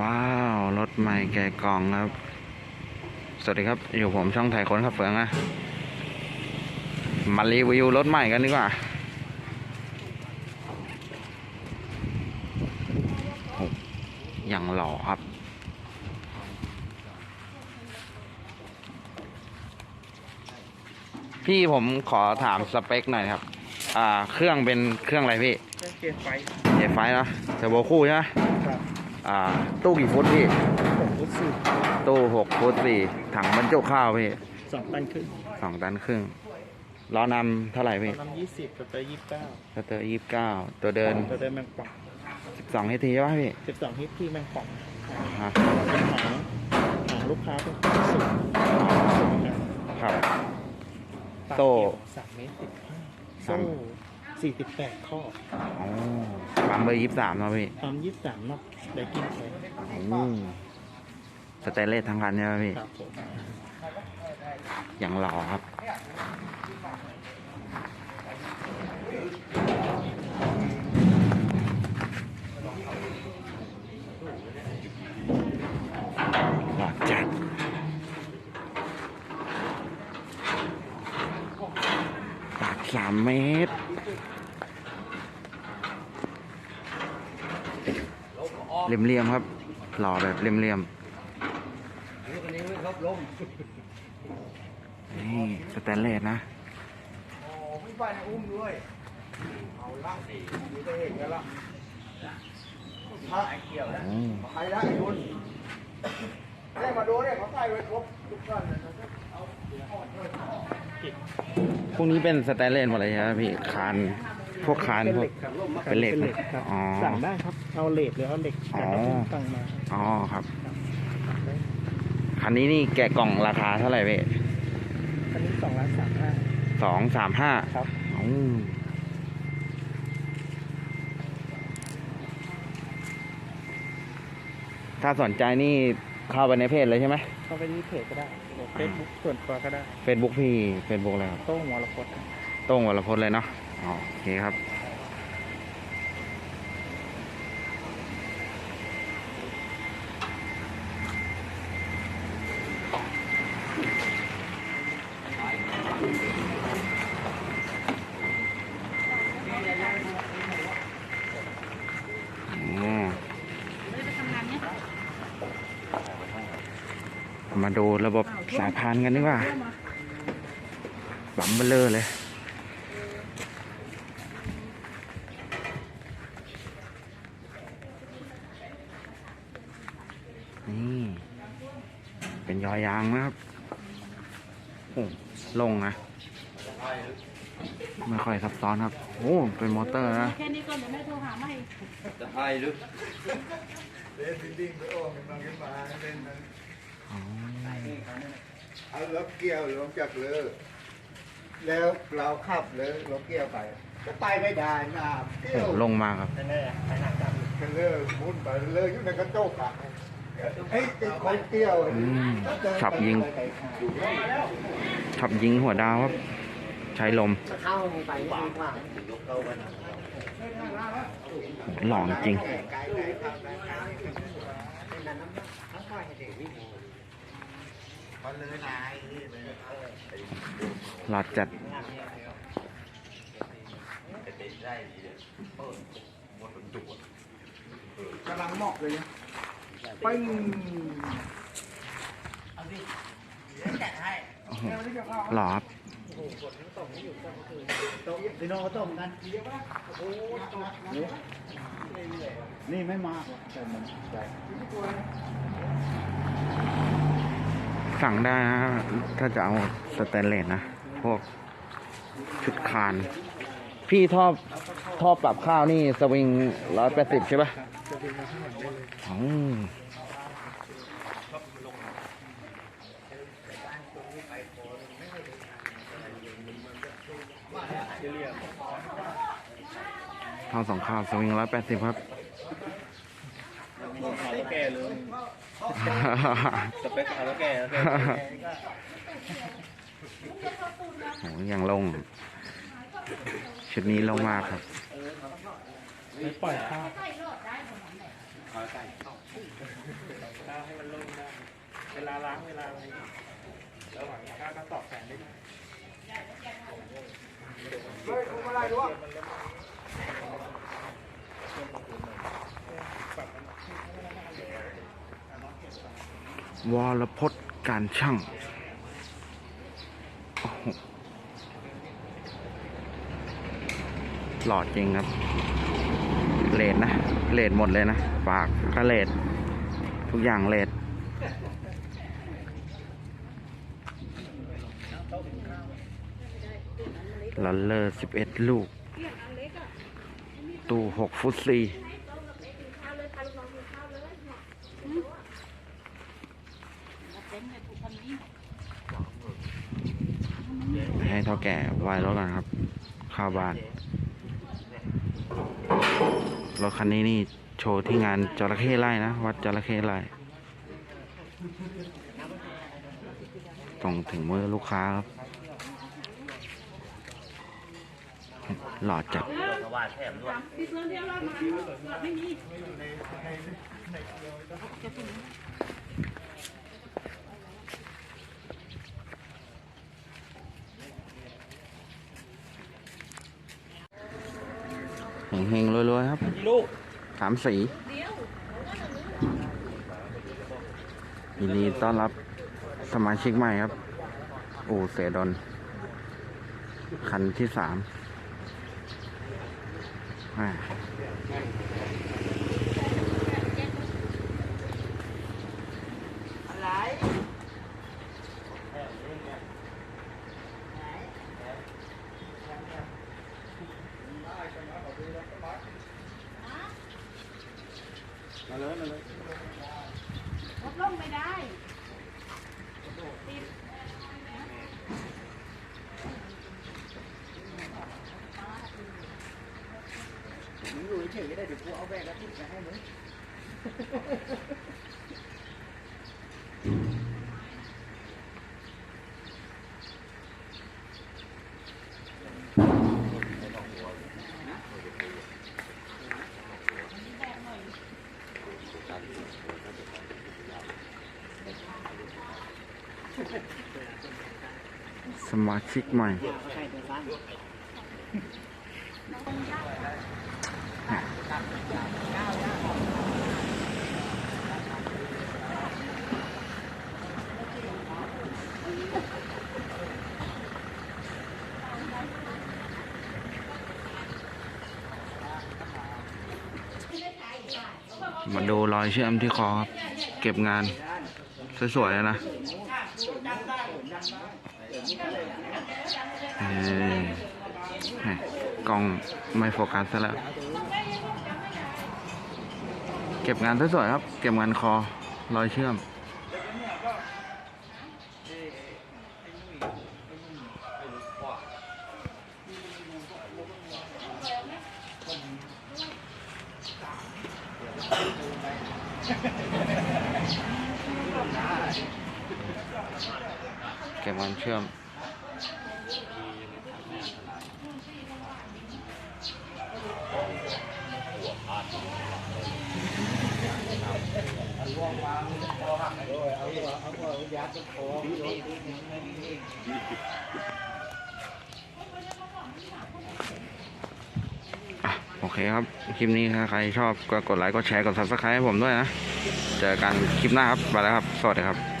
ว้าว รถใหม่แกะกล่องครับ สวัสดีครับ อยู่ผมช่องไทยคนขับเฟืองนะ มารีวิวรถใหม่กันดีกว่าโอ้อย่างหล่อครับ พี่ผมขอถามสเปคหน่อยครับ อ่า เครื่องเป็นเครื่องอะไรพี่ เครื่องเกียร์ไฟเอไฟเนอะเทอร์โบคู่ใช่ไหมครับ อ่า ตู้กี่ฟุตพี่ผมรู้สึกตู้หกฟุตสี่ถังบรรจุข้าวพี่สองตันครึ่งสองตันครึ่งล้อนำเท่าไหร่ตอพี่นนั้นยี่สิบตัวเตอร์ยี่สิบเก้าสเตอร์ยี่สิบเก้าตัวเดินตัวเดินแมงป่องสิบสองเฮทีใช่ป่ะพี่สิบสองฮิตที่แมงป่องฮะเป็นของของลูกค้าเป็นสูงสูงนะครับปากโซ่เกี่ยวสามเมตรสิบห้าสามโซ่ สี่สิบแปดข้ออ๋อปั๊มเบอร์ยี่สิบสามเนาะพี่ปั๊มยี่สิบสามนอกได้กินไปโอ้สเตนเลสทั้งคันใช่ไหมพี่ ครับผม อย่างหล่อครับ หล่อจัดปาก สามเมตรเรียมๆครับ หล่อแบบเรียมๆนี่สแตนเลสนะพี่ป้าเนี่ยอุ้มด้วย เอาล่างสี่อยู่จะเห็นกันละพระไอ้เกี่ยวนะอืมใครละไอ้คุณได้มาดูเนี่ยเขาใส่ไว้ครบทุกท่านเลยนะเอาเอาด้วย พวกนี้เป็นสแตนเลสหมดเลยใช่ไหมพี่คานพวกคานเป็นพวเหกล็กครับเป็นเหล็กครับอ๋อสั่งได้ครับ เอาเหล็กหรือเอาเหล็กอ๋อแต่ต้องสั่งมาอ๋อครับ คันนี้นี่แกะกล่องราคาเท่าไหร่พี่อันนี้สองล้านสามห้าสองสามห้า ครับ อืมถ้าสนใจนี่ เข้าไปในเพจเลยใช่ไหมเข้าไปที่เพจก็ได้เฟซบุ๊กส่วนตัวก็ได้เฟซบุ๊กพี่เฟซบุ๊กอะไรครับโต้งวรพจน์โต้งวรพจน์เลยเนาะอ๋อโอเคครับ อ๋อ มาดูระบบสายพานกันดีกว่าบัมเบลเลอร์เลย นี่ เป็นยอยางนะครับ โอ้ลงนะ ไม่ค่อยซับซ้อนครับ โอ้ เป็นมอเตอร์นะ แค่นี้ก่อนเดี๋ยวแม่โทรหาใหม่เล่นดิ้งๆไปโอ้กำลังขึ้นมาเล่นนั้น อ๋อเอารถเกี่ยวลงจากเรือแล้วเราขับเลยรถเกี่ยวไปก็ไปไม่ได้น้ำเกี่ยวลงมาครับแน่ๆไปหนักจังกันเลยมุนไปเลยอยู่ในกระจกอะไอ้ติดคนเกี่ยวอืมขับยิงขับยิงหัวดาวครับใช้ลมเข้าไปดีกว่าหล่อจริง หลอดจัดกำลังเหมาะเลยนะปึ้งโอ้โหหล่อครับพี่น้องเขาต้มกันนี่ไม่มากแต่มันใหญ่ สั่งได้นะถ้าจะเอาสแตนเลสนะ พวกชุดคาน พี่ท่อท่อปรับข้าวนี่สวิงร้อยแปดสิบใช่ปะอ๋อท่อสองข้าวสวิงร้อยแปดสิบครับ ขาแล้วแก่เลยสเปคขาแล้วแก่แล้วแก่โหยังลง ชุดนี้ลงมากครับไม่ปล่อยข้าวข้าวให้มันลงได้เวลาล้างเวลาอะไรระหว่างข้าวก็ตอกแสงได้ด้วยเฮ้ยคุณอะไรรู้ว รพจน์การช่างหล่อจริงครับ เลดนะ เลดหมดเลยนะ ปากก็เลด ทุกอย่างเลดลันเลอร์สิบเอ็ดลูก ตู้หกฟุตซี ให้เท่าแก่ไว้รถกันครับ เข้าบ้าน รถคันนี้นี่โชว์ที่งานจระเข้ไล่นะ วัดจระเข้ไล่ตรงถึงมือลูกค้าครับ หล่อจัด เฮงๆรวยๆครับลูกสามสียินดีต้อนรับสมาชิกใหม่ครับอู่เสดนคันที่สามอ่ามาเลยมาเลย ลงไม่ได้ มึงอยู่ เฉยๆได้เดี๋ยวกูเอาแบกแล้วทิ้งไปให้มึงสมาชิกใหม่ มาดูรอยเชื่อมที่คอครับ เก็บงาน สวยๆนะเอ้ยกล้องไม่โฟกัสซะแล้ว เก็บงานสวยๆครับ เก็บงานคอรอยเชื่อม ก็บงานเชื่อมโอเคครับ คลิปนี้ถ้าใครชอบก็กดไลค์ กดแชร์ กด subscribe ให้ผมด้วยนะ เจอกันคลิปหน้าครับ ไปแล้วครับ สวัสดีครับ